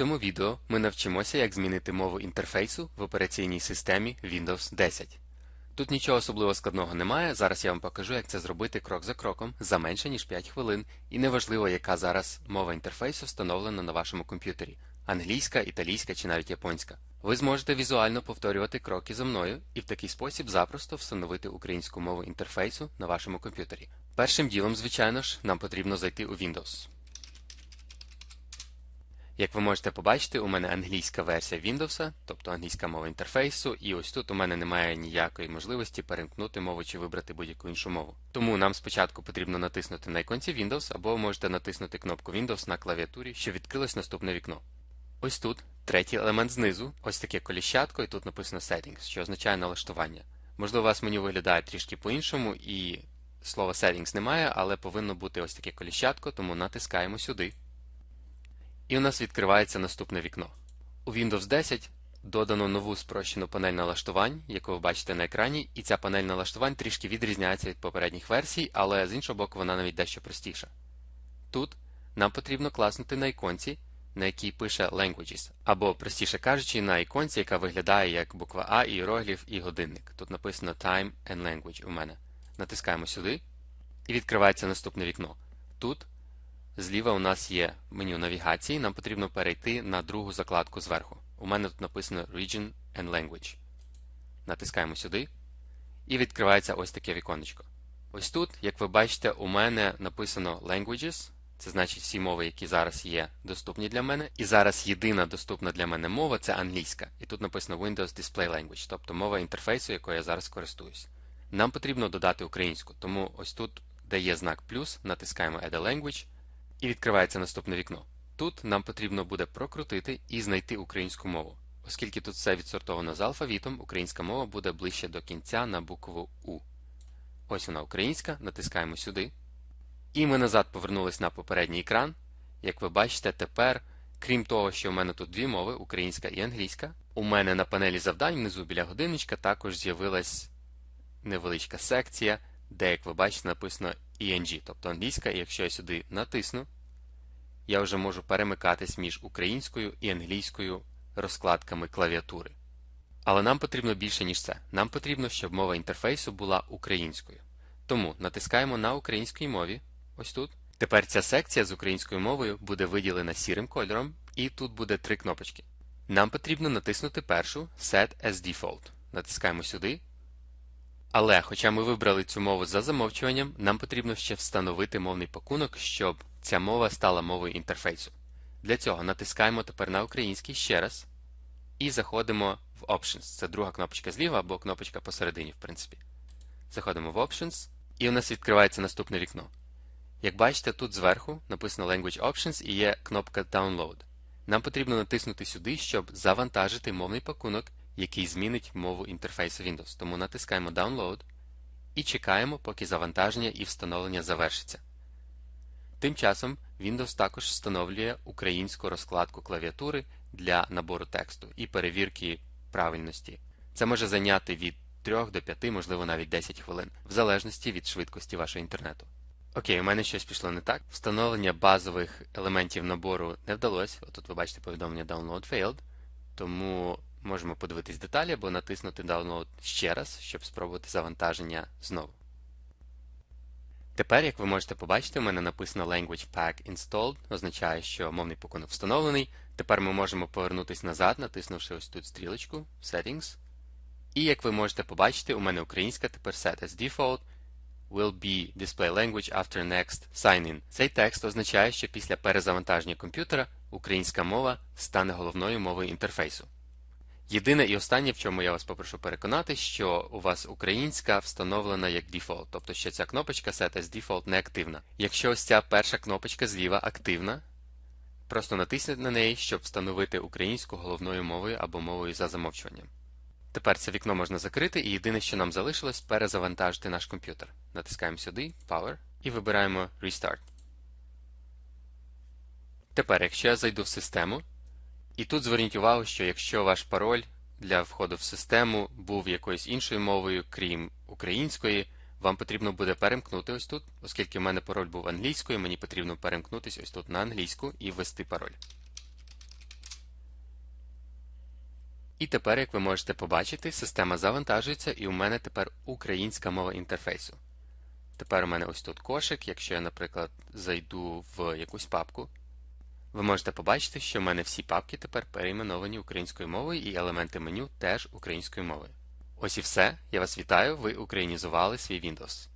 цьому відео ми навчимося, як змінити мову інтерфейсу в операційній системі Windows 10. Тут нічого особливо складного немає, зараз я вам покажу, як це зробити крок за кроком за менше ніж 5 хвилин, і неважливо, яка зараз мова інтерфейсу встановлена на вашому комп'ютері англійська, італійська чи навіть японська. Ви зможете візуально повторювати кроки за мною і в такий спосіб запросто встановити українську мову інтерфейсу на вашому комп'ютері. Першим ділом, звичайно ж, нам потрібно зайти у Windows. Як ви можете побачити, у мене англійська версія Windows, тобто англійська мова інтерфейсу, і ось тут у мене немає ніякої можливості перемкнути мову чи вибрати будь-яку іншу мову. Тому нам спочатку потрібно натиснути на іконці Windows, або можете натиснути кнопку Windows на клавіатурі, щоб відкрилось наступне вікно. Ось тут третій елемент знизу, ось таке коліщатко, і тут написано Settings, що означає налаштування. Можливо, у вас меню виглядає трішки по-іншому, і слова Settings немає, але повинно бути ось таке коліщатко, тому натискаємо сюди. І у нас відкривається наступне вікно. У Windows 10 додано нову спрощену панель налаштувань, яку ви бачите на екрані, і ця панель налаштувань трішки відрізняється від попередніх версій, але з іншого боку вона навіть дещо простіша. Тут нам потрібно класнути на іконці, на якій пише Languages, або, простіше кажучи, на іконці, яка виглядає як буква А, іерогліф і годинник. Тут написано Time and Language у мене. Натискаємо сюди, і відкривається наступне вікно. Тут Зліва у нас є меню навігації, нам потрібно перейти на другу закладку зверху. У мене тут написано Region and Language. Натискаємо сюди. І відкривається ось таке віконечко. Ось тут, як ви бачите, у мене написано Languages. Це значить всі мови, які зараз є доступні для мене. І зараз єдина доступна для мене мова це англійська. І тут написано Windows Display Language, тобто мова інтерфейсу, якою я зараз користуюсь. Нам потрібно додати українську, тому ось тут, де є знак плюс, натискаємо Add a Language. І відкривається наступне вікно. Тут нам потрібно буде прокрутити і знайти українську мову. Оскільки тут все відсортовано з алфавітом, українська мова буде ближче до кінця на букву У. Ось вона українська, натискаємо сюди. І ми назад повернулись на попередній екран. Як ви бачите, тепер, крім того, що в мене тут дві мови українська і англійська, у мене на панелі завдань внизу біля годинничка також з'явилась невеличка секція, де, як ви бачите, написано ENG, тобто англійська, і якщо я сюди натисну, я вже можу перемикатись між українською і англійською розкладками клавіатури. Але нам потрібно більше, ніж це. Нам потрібно, щоб мова інтерфейсу була українською. Тому натискаємо на українській мові, ось тут. Тепер ця секція з українською мовою буде виділена сірим кольором, і тут буде три кнопочки. Нам потрібно натиснути першу Set as Default. Натискаємо сюди. Але, хоча ми вибрали цю мову за замовчуванням, нам потрібно ще встановити мовний пакунок, щоб ця мова стала мовою інтерфейсу. Для цього натискаємо тепер на український ще раз і заходимо в Options. Це друга кнопочка зліва або кнопочка посередині, в принципі. Заходимо в Options, і у нас відкривається наступне вікно. Як бачите, тут зверху написано Language Options і є кнопка Download. Нам потрібно натиснути сюди, щоб завантажити мовний пакунок який змінить мову інтерфейсу Windows. Тому натискаємо Download і чекаємо, поки завантаження і встановлення завершиться. Тим часом Windows також встановлює українську розкладку клавіатури для набору тексту і перевірки правильності. Це може зайняти від 3 до 5, можливо навіть 10 хвилин, в залежності від швидкості вашого інтернету. Окей, у мене щось пішло не так. Встановлення базових елементів набору не вдалося. Отут ви бачите повідомлення Download Failed. Тому Можемо подивитись деталі або натиснути Download ще раз, щоб спробувати завантаження знову. Тепер, як ви можете побачити, у мене написано Language Pack Installed, означає, що мовний пакунок встановлений. Тепер ми можемо повернутися назад, натиснувши ось тут стрілочку Settings. І як ви можете побачити, у мене українська тепер set as default will be display language after next sign-in. Цей текст означає, що після перезавантаження комп'ютера українська мова стане головною мовою інтерфейсу. Єдине і останнє, в чому я вас попрошу переконати, що у вас українська встановлена як дефолт, тобто що ця кнопочка Set as Default не активна. Якщо ось ця перша кнопочка зліва активна, просто натисніть на неї, щоб встановити українську головною мовою або мовою за замовчуванням. Тепер це вікно можна закрити, і єдине, що нам залишилось, перезавантажити наш комп'ютер. Натискаємо сюди Power і вибираємо Restart. Тепер, якщо я зайду в систему. І тут зверніть увагу, що якщо ваш пароль для входу в систему був якоюсь іншою мовою, крім української, вам потрібно буде перемкнути ось тут, оскільки в мене пароль був англійською, мені потрібно перемкнутися ось тут на англійську і ввести пароль. І тепер, як ви можете побачити, система завантажується і у мене тепер українська мова інтерфейсу. Тепер у мене ось тут кошик, якщо я, наприклад, зайду в якусь папку, ви можете побачити, що в мене всі папки тепер перейменовані українською мовою і елементи меню теж українською мовою. Ось і все. Я вас вітаю, ви українізували свій Windows.